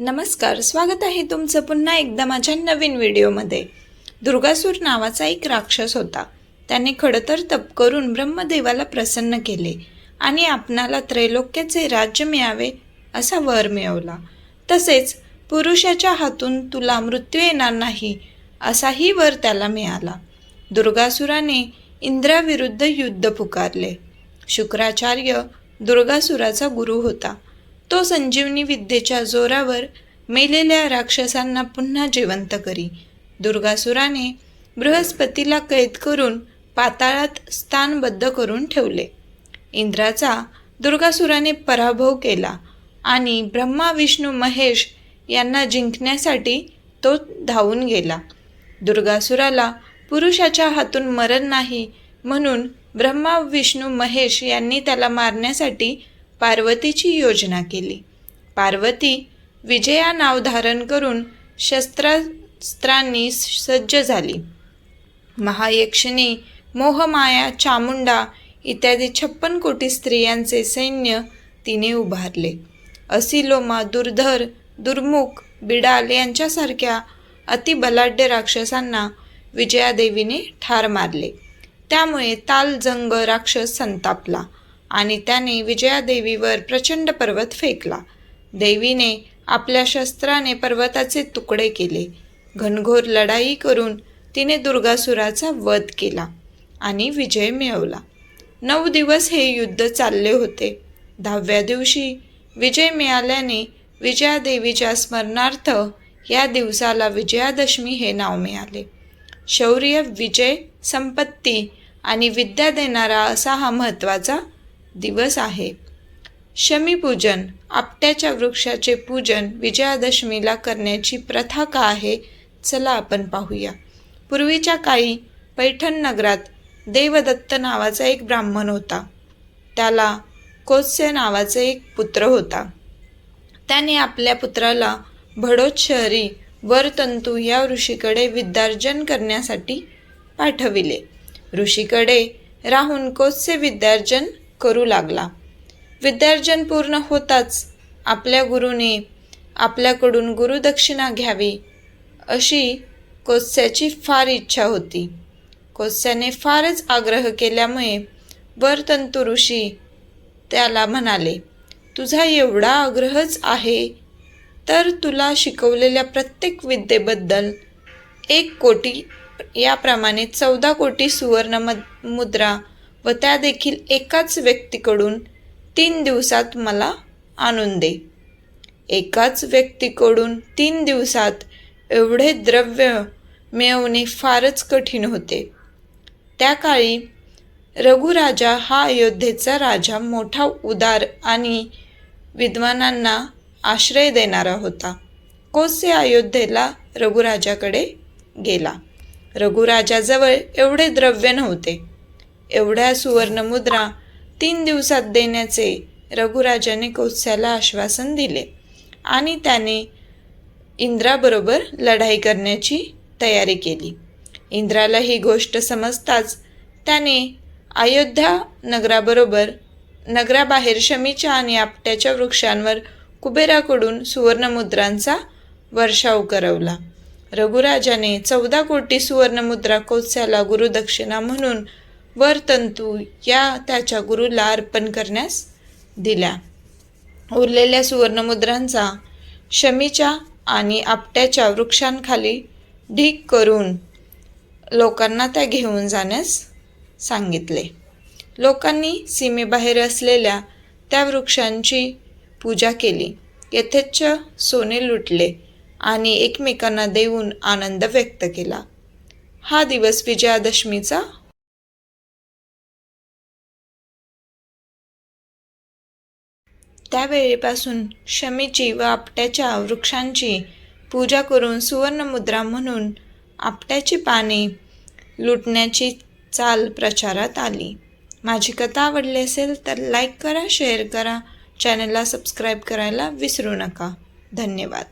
नमस्कार स्वागत आहे तुमचं पुन्हा एकदा माझ्या नवीन व्हिडिओमध्ये. दुर्गासूर नावाचा एक राक्षस होता. त्याने खडतर तप करून ब्रह्मदेवाला प्रसन्न केले आणि आपणाला त्रैलोक्याचे राज्य मिळावे असा वर मिळवला. तसेच पुरुषाच्या हातून तुला मृत्यू येणार नाही असाही वर त्याला मिळाला. दुर्गासुराने इंद्राविरुद्ध युद्ध पुकारले. शुक्राचार्य दुर्गासुराचा गुरु होता. तो संजीवनी विद्येच्या जोरावर मेलेल्या राक्षसांना पुन्हा जिवंत करी. दुर्गासुराने बृहस्पतीला कैद करून पाताळात स्थानबद्ध करून ठेवले. इंद्राचा दुर्गासुराने पराभव केला आणि ब्रह्मा विष्णू महेश यांना जिंकण्यासाठी तो धावून गेला. दुर्गासुराला पुरुषाच्या हातून मरण नाही म्हणून ब्रह्मा विष्णू महेश यांनी त्याला मारण्यासाठी पार्वतीची योजना केली. पार्वती विजया नाव धारण करून शस्त्रास्त्रांनी सज्ज झाली. महायक्षिणी मोहमाया चामुंडा इत्यादी छप्पन कोटी स्त्रियांचे सैन्य तिने उभारले. असिलोमा दुर्धर दुर्मुख बिडाल यांच्यासारख्या अतिबलाढ्य राक्षसांना विजयादेवीने ठार मारले. त्यामुळे तालजंग राक्षस संतापला. आणि त्याने विजयादेवीवर प्रचंड पर्वत फेकला. देवीने आपल्या शस्त्राने पर्वताचे तुकडे केले. घनघोर लढाई करून तिने दुर्गासुराचा वध केला आणि विजय मिळवला. नऊ दिवस हे युद्ध चालले होते. दहाव्या दिवशी विजय मिळाल्याने विजयादेवीच्या स्मरणार्थ या दिवसाला विजयादशमी हे नाव मिळाले. शौर्य विजय संपत्ती आणि विद्या देणारा असा हा महत्त्वाचा दिवस आहे. शमीपूजन आपट्याच्या वृक्षाचे पूजन विजयादशमीला करण्याची प्रथा का आहे? चला आपण पाहूया. पूर्वीच्या काळी पैठण नगरात देवदत्त नावाचा एक ब्राह्मण होता. त्याला कोत्स्य नावाचा एक पुत्र होता. त्याने आपल्या पुत्राला भडोत शहरी वरतंतू या ऋषीकडे विद्यार्जन करण्यासाठी पाठविले. ऋषीकडे राहून कोत्स्य विद्यार्जन करू लागला. विद्यार्जन पूर्ण होताच आपल्या गुरुने आपल्याकडून गुरुदक्षिणा घ्यावी अशी कोस्याची फार इच्छा होती. कोस्याने फारच आग्रह केल्यामुळे वरतंतु ऋषी त्याला म्हणाले तुझा एवढा आग्रहच आहे तर तुला शिकवलेल्या प्रत्येक विद्येबद्दल एक कोटी याप्रमाणे चौदा कोटी सुवर्ण मद मुद्रा व त्या देखील एकाच व्यक्तीकडून तीन दिवसात मला आणून दे. एकाच व्यक्तीकडून तीन दिवसात एवढे द्रव्य मिळवणे फारच कठीण होते. त्या काळी रघुराजा हा अयोध्येचा राजा मोठा उदार आणि विद्वानांना आश्रय देणारा होता. कोसे अयोध्येला रघुराजाकडे गेला. रघुराजाजवळ एवढे द्रव्य नव्हते. एवढ्या सुवर्णमुद्रा तीन दिवसात देण्याचे रघुराजाने कौत्स्याला आश्वासन दिले. आणि त्याने इंद्राबरोबर लढाई करण्याची तयारी केली. इंद्राला ही गोष्ट समजताच त्याने अयोध्या नगराबरोबर नगराबाहेर शमीच्या आणि आपट्याच्या वृक्षांवर कुबेराकडून सुवर्णमुद्रांचा वर्षाव करवला. रघुराजाने चौदा कोटी सुवर्णमुद्रा कौत्स्याला गुरुदक्षिणा म्हणून वरतंतू या त्याच्या गुरुला अर्पण करण्यास दिल्या. उरलेल्या सुवर्णमुद्रांचा शमीच्या आणि आपट्याच्या वृक्षांखाली ढीक करून लोकांना त्या घेऊन जाण्यास सांगितले. लोकांनी सीमेबाहेर असलेल्या त्या वृक्षांची पूजा केली. यथेच्छ सोने लुटले आणि एकमेकांना देऊन आनंद व्यक्त केला. हा दिवस विजयादशमीचा त्यावेळेपासून शमीची व आपट्याच्या वृक्षांची पूजा करून सुवर्णमुद्रा म्हणून आपट्याची पाने लुटण्याची चाल प्रचारात आली. माझी कथा आवडली असेल तर लाईक करा शेअर करा चॅनलला सबस्क्राईब करायला विसरू नका. धन्यवाद.